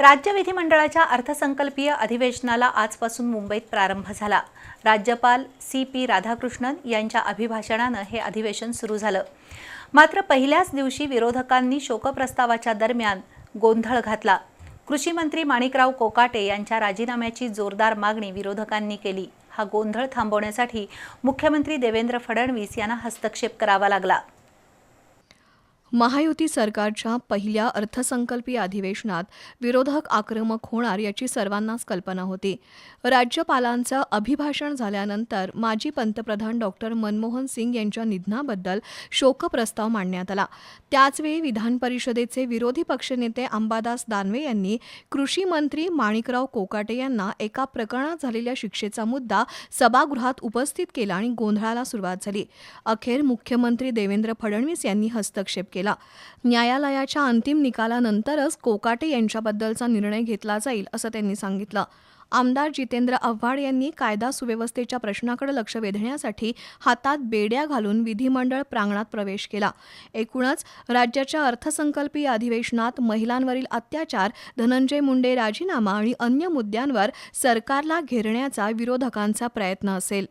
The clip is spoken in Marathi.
राज्य विधिमंडळाच्या अर्थसंकल्पीय अधिवेशनाला आजपासून मुंबईत प्रारंभ झाला. राज्यपाल सी पी राधाकृष्णन यांच्या अभिभाषणानं हे अधिवेशन सुरू झालं. मात्र पहिल्याच दिवशी विरोधकांनी शोकप्रस्तावाच्या दरम्यान गोंधळ घातला. कृषी मंत्री माणिकराव कोकाटे यांच्या राजीनाम्याची जोरदार मागणी विरोधकांनी केली. हा गोंधळ थांबवण्यासाठी मुख्यमंत्री देवेंद्र फडणवीस यांना हस्तक्षेप करावा लागला. महायुती सरकारच्या पहिल्या अर्थसंकल्पीय अधिवेशनात विरोधक आक्रमक होणार याची सर्वांनाच कल्पना होती. राज्यपालांचं अभिभाषण झाल्यानंतर माजी पंतप्रधान डॉक्टर मनमोहन सिंग यांच्या निधनाबद्दल शोकप्रस्ताव मांडण्यात आला. त्याचवेळी विधान परिषदेचे विरोधी पक्षनेते अंबादास दानवे यांनी कृषी मंत्री माणिकराव कोकाटे यांना एका प्रकरणात झालेल्या शिक्षेचा मुद्दा सभागृहात उपस्थित केला आणि गोंधळाला सुरुवात झाली. अखेर मुख्यमंत्री देवेंद्र फडणवीस यांनी हस्तक्षेप केला. न्यायालयाच्या अंतिम निकालानंतरच कोकाटे यांच्याबद्दलचा निर्णय घेतला जाईल असं त्यांनी सांगितलं. आमदार जितेंद्र आव्हाड यांनी कायदा सुव्यवस्थेच्या प्रश्नाकडे लक्ष वेधण्यासाठी हातात बेड्या घालून विधिमंडळ प्रांगणात प्रवेश केला. एकूणच राज्याच्या अर्थसंकल्पीय अधिवेशनात महिलांवरील अत्याचार धनंजय मुंडे राजीनामा आणि अन्य मुद्द्यांवर सरकारला घेरण्याचा विरोधकांचा प्रयत्न असेल.